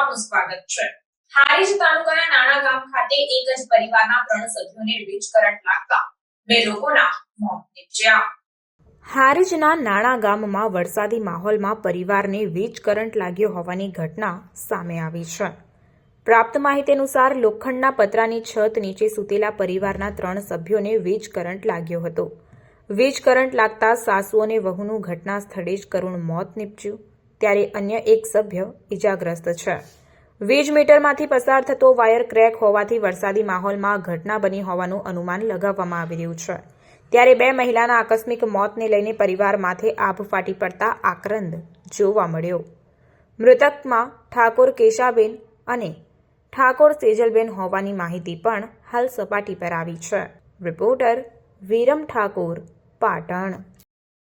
સ્વાગત છે. હારીજ તાલુકાના નાણા ગામ ખાતે એક જ પરિવારના ત્રણ સભ્યોને વીજ કરંટ લાગતા બે લોકોના મોત નીપજ્યા. હારીજના નાણા ગામમાં વરસાદી માહોલમાં પરિવારને વીજ કરંટ લાગ્યો હોવાની ઘટના સામે આવી છે. પ્રાપ્ત માહિતી અનુસાર લોખંડના પતરાની છત નીચે સૂતેલા પરિવારના ત્રણ સભ્યોને વીજ કરંટ લાગ્યો હતો. વીજ કરંટ લાગતા સાસુ અને વહુનું ઘટના સ્થળે જ કરુણ મોત નીપજ્યું. ત્યારે અન્ય એક સભ્ય ઇજાગ્રસ્ત છે. વીજ મીટરમાંથી પસાર થતો વાયર ક્રેક હોવાથી વરસાદી માહોલમાં ઘટના બની હોવાનું અનુમાન લગાવવામાં આવી રહ્યું છે. ત્યારે બે મહિલાના આકસ્મિક મોતને લઈને પરિવાર માથે આભ ફાટી પડતા આક્રંદ જોવા મળ્યો. મૃતકમાં ઠાકોર કેશાબેન અને ઠાકોર સેજલબેન હોવાની માહિતી પણ હાલ સપાટી પર આવી છે. રિપોર્ટર વિરમ ઠાકોર, પાટણ.